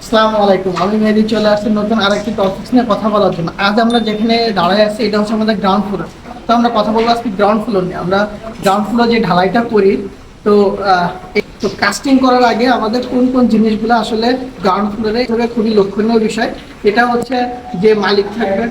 আসসালামু আলাইকুম আমি মেহেদি চলে আসছি নতুন আরেকটি টপিক্স নিয়ে কথা বলার জন্য। আজ আমরা যেখানে দাঁড়ায় আছি, এটা হচ্ছে আমাদের গ্রাউন্ড ফ্লোর তো আমরা কথা বলব আজকে গ্রাউন্ড ফ্লোর নিয়ে। আমরা গ্রাউন্ড ফ্লোর যে ঢালাইটা করি, তো তো কাস্টিং করার আগে আমাদের কোন কোন জিনিসগুলো আসলে গ্রাউন্ড ফ্লোরে খুবই লক্ষণীয় বিষয়, এটা হচ্ছে যে মালিক থাকবে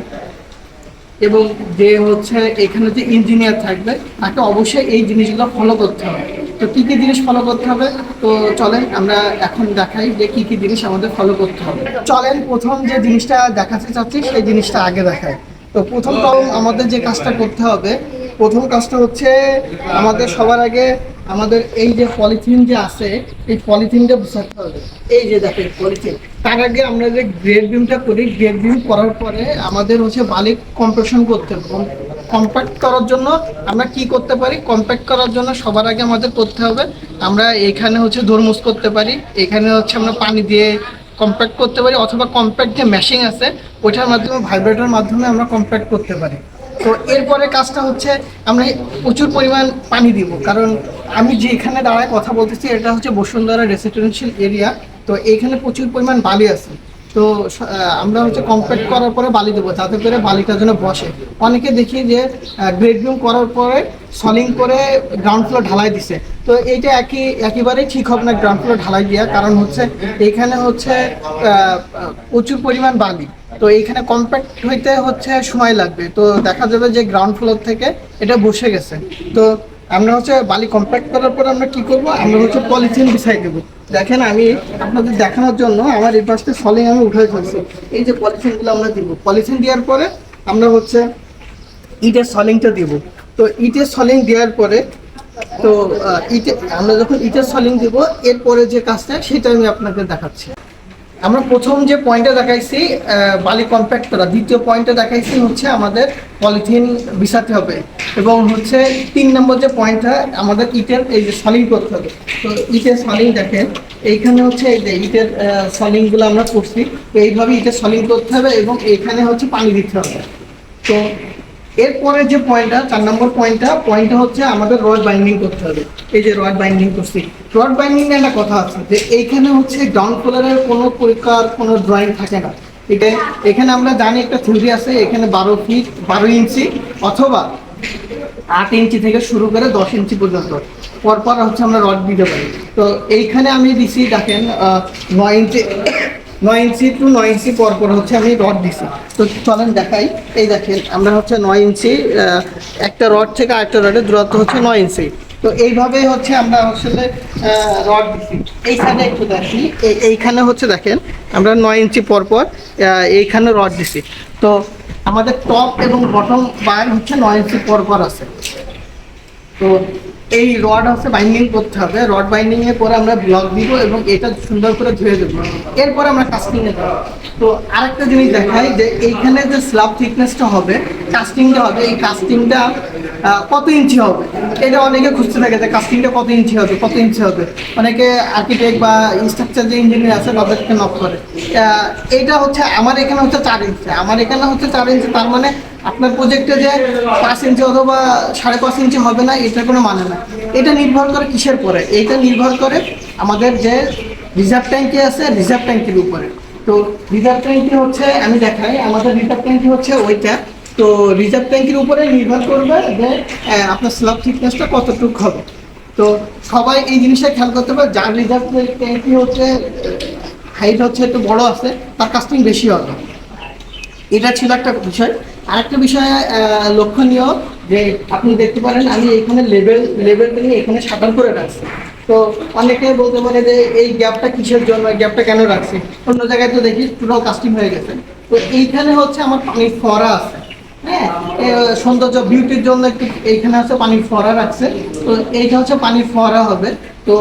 এবং যে হচ্ছে এখানে যে ইঞ্জিনিয়ার থাকবে, তাকে অবশ্যই এই জিনিসগুলো ফলো করতে হবে। তো কি কি জিনিস ফলো করতে হবে? তো চলেন, আমরা এখন দেখাই যে কি কি জিনিস আমাদের ফলো করতে হবে। চলেন, প্রথম যে জিনিসটা দেখাতে চাচ্ছি, সেই জিনিসটা আগে দেখাই। তো প্রথম আমাদের যে কাজটা করতে হবে, প্রথম কাজটা হচ্ছে আমাদের সবার আগে আমাদের এই যে পলিথিন যে আছে এই পলিথিনটা বুঝাতে হবে। এই যে দেখেন পলিথিন। তার আগে আমরা যে গ্রেড বিমটা করি গ্রেড বিম করার পরে আমাদের হচ্ছে বালি কম্প্রেশন করতে হবে। কম্প্যাক্ট করার জন্য আমরা কি করতে পারি? কম্প্যাক্ট করার জন্য সবার আগে আমাদের করতে হবে আমরা এখানে হচ্ছে ধর্মুস করতে পারি এখানে হচ্ছে আমরা পানি দিয়ে কম্প্যাক্ট করতে পারি অথবা কম্প্যাক্ট যে মেশিং আছে ওইটার মাধ্যমে ভাইব্রেটরের মাধ্যমে আমরা কম্প্যাক্ট করতে পারি। তো এরপরে কাজটা হচ্ছে আমরা প্রচুর পরিমাণ পানি দিব কারণ আমি যেখানে দাঁড়ায় কথা বলতেছি, এটা হচ্ছে বসুন্ধরা রেসিডেন্সিয়াল এরিয়া তো এইখানে প্রচুর পরিমাণ বালি আছে। তো আমরা হচ্ছে কম্প্যাক্ট করার পরে বালি দেবো, যাতে করে বালিটা যেন বসে। অনেকে দেখি যে গ্রেড রুম করার পরে সলিং করে গ্রাউন্ড ফ্লোর ঢালাই দিছে। তো এইটা একই, একেবারেই ঠিক হবে না গ্রাউন্ড ফ্লোর ঢালাই দেওয়া, কারণ হচ্ছে এইখানে হচ্ছে প্রচুর পরিমাণ বালি। তো এইখানে কম্প্যাক্ট হইতে হচ্ছে সময় লাগবে। তো দেখা যাবে যে গ্রাউন্ড ফ্লোর থেকে এটা বসে গেছে। তো আমরা হচ্ছে বালি কম্প্যাক্ট করার পর আমরা কি করব? আমরা হচ্ছে পলিথিন বিছাই দেবো। দেখেন আমি আপনাদের দেখানোর জন্য আমার এই পাশে সলিং আমি উঠে ফেলছি। এই যে পলিথিনগুলো আমরা দিব। পলিথিন দেওয়ার পরে আমরা হচ্ছে ইটের সলিংটা দিব। তো ইটের সলিং দেওয়ার পরে, তো ইটে, আমরা যখন ইটের সলিং দিব, এরপরে যে কাজটা, সেটা আমি আপনাকে দেখাচ্ছি। আমরা প্রথম যে পয়েন্টটা দেখাইছি বালি কম্প্যাক্ট করা, দ্বিতীয় পয়েন্টটা দেখাইছি হচ্ছে আমাদের পলিথিন বিছাতে হবে। এবং হচ্ছে তিন নম্বর যে পয়েন্টটা আমাদের ইটের এই যে সলিং করতে হবে। তো ইটের সলিং দেখেন, এইখানে হচ্ছে এই যে ইটের সলিংগুলো আমরা করছি। তো এইভাবে ইটের সলিং করতে হবে এবং এইখানে হচ্ছে পানি দিতে হবে। তো এরপরে যে পয়েন্টটা চার নম্বর পয়েন্টটা পয়েন্টটা হচ্ছে আমাদের রড বাইন্ডিং করতে হবে। এই যে রড বাইন্ডিং করছি। রড বাইন্ডিং একটা কথা আছে যে এইখানে হচ্ছে গ্রাউন্ড ফ্লোরের কোনো পরীক্ষার কোনো ড্রয়িং থাকে না। এটা এখানে আমরা জানি একটা থিওরি আছে, এখানে বারো ফিট বারো ইঞ্চি, অথবা আট ইঞ্চি থেকে শুরু করে দশ ইঞ্চি পর্যন্ত। পরপর হচ্ছে আমরা রড দিতে পারি। তো এইখানে আমি দিছি, দেখেন নয় ইঞ্চি নয় ইঞ্চি টু নয় ইঞ্চি পরপর হচ্ছে আমি রড দিছি। তো চলেন দেখাই। এই দেখেন, আমরা হচ্ছে নয় ইঞ্চি একটা রড থেকে আরেকটা রডের দূরত্ব হচ্ছে নয় ইঞ্চি। তো এইভাবে হচ্ছে আমরা আসলে রড দিছি। এইখানে একটু দেখি। এই- এইখানে হচ্ছে দেখেন, আমরা নয় ইঞ্চি পরপর এইখানে রড দিছি। তো আমাদের টপ এবং বটম বায়ার হচ্ছে নয় ইঞ্চি পরপর আছে। তো এই রড হচ্ছে বাইন্ডিং করতে হবে। রড বাইন্ডিং এর পরে আমরা ব্লক দিব এবং এটা সুন্দর করে ধুয়ে দেবো। এরপর আমরা কাস্টিং এ তো আরেকটা জিনিস দেখাই যে এইখানে যে স্ল্যাব থিকনেসটা হবে কাস্টিংটা হবে, এই কাস্টিংটা কত ইঞ্চি হবে? এটা অনেকে খুঁজতে থাকে যে কাস্টিংটা কত ইঞ্চি হবে, কত ইঞ্চি হবে। অনেকে আর্কিটেক্ট বা স্ট্রাকচার যে ইঞ্জিনিয়ার আছে, তাদেরকে নক করে। এটা হচ্ছে, আমার এখানে হচ্ছে চার ইঞ্চি। আমার এখানে হচ্ছে চার ইঞ্চি, তার মানে আপনার প্রজেক্টে যে পাঁচ ইঞ্চি অথবা সাড়ে পাঁচ ইঞ্চি হবে না এটা কোনো মানে না এটা নির্ভর করে কিসের পরে? এটা নির্ভর করে আমাদের যে রিজার্ভ ট্যাঙ্কি আছে রিজার্ভ ট্যাঙ্কির উপরে। তো রিজার্ভ ট্যাঙ্কি হচ্ছে, আমি দেখাই, আমাদের রিজার্ভ ট্যাঙ্কি হচ্ছে ওইটা। তো রিজার্ভ ট্যাঙ্কির উপরে নির্ভর করবে যে আপনার স্ল্যাব থিকনেসটা কতটুকু হবে। তো সবাই এই জিনিসটা খেয়াল করতে হবে, যার রিজার্ভ ট্যাঙ্কি হচ্ছে হাইট হচ্ছে একটু বড় আছে, তার কাস্টিং বেশি হবে। এটা ছিল একটা বিষয়। আরেকটা বিষয় লক্ষণীয় যে আপনি দেখতে পারেন, আমি এখানে লেভেল লেভেলটা নিয়ে এখানে সাঁতার করে রাখছি। তো অনেকে বলতে পারে যে এই গ্যাপটা কিসের জন্য গ্যাপটা কেন রাখছি? অন্য জায়গায় তো দেখি টোটাল কাস্টিং হয়ে গেছে। তো এইখানে হচ্ছে আমার পানির ফোয়ারা আছে। হ্যাঁ সৌন্দর্য বিউটির জন্য একটু এইখানে হচ্ছে পানির ফোয়ারা রাখছে। তো এইটা হচ্ছে পানির ফোয়ারা হবে। তো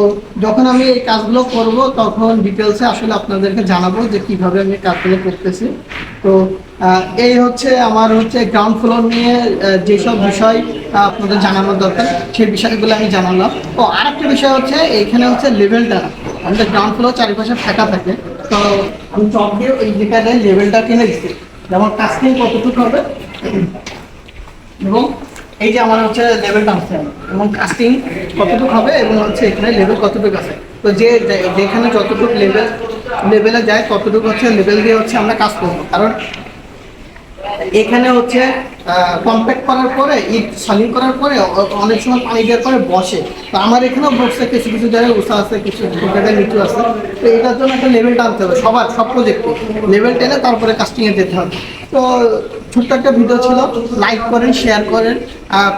যখন আমি এই কাজগুলো করব, তখন ডিটেলসে আসলে আপনাদেরকে জানাব যে কীভাবে আমি কাজগুলো করতেছি। তো এই হচ্ছে আমার হচ্ছে গ্রাউন্ড ফ্লোর নিয়ে যেসব বিষয় আপনাদের জানানোর দরকার, সেই বিষয়গুলো আমি জানালাম। তো আরেকটা বিষয় হচ্ছে এইখানে হচ্ছে লেভেলটা আমাদের গ্রাউন্ড ফ্লোর চারিপাশে ফাঁকা থাকে। তো, আমি চক দিয়ে এই জায়গায় লেভেলটা কিনে দিচ্ছি। যেমন কাস্টিং কতটুকু হবে? এবং এই যে আমার হচ্ছে লেভেল টানছে এবং কাস্টিং কতটুকু হবে? এবং হচ্ছে এখানে লেভেল কতটুকু আছে? তো যে- যেখানে যতটুকু লেভেল লেভেলে যায় ততটুকু হচ্ছে লেভেল দিয়ে হচ্ছে আমরা কাজ করব। কারণ এখানে হচ্ছে কম্প্যাক্ট করার পরে, ইট সালিং করার পরে অনেক সময় পানি দেওয়ার পরে বসে। তো আমার এখানেও বসছে কিছু কিছু জায়গায় উঁচা আছে, কিছু জায়গায় নিচু আছে। তো এটার জন্য একটা লেভেল টানতে হবে, সবার, সব প্রজেক্টে লেভেল টেনে তারপরে কাস্টিংয়ে যেতে হবে। তো ছোট্ট একটা ভিডিও ছিল লাইক করেন শেয়ার করেন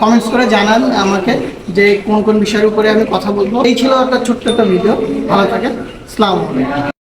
কমেন্টস করে জানান আমাকে যে কোন কোন বিষয়ের উপরে আমি কথা বলব। এই ছিল একটা ছোট্ট একটা ভিডিও ভালো থাকেন, আসসালামু আলাইকুম।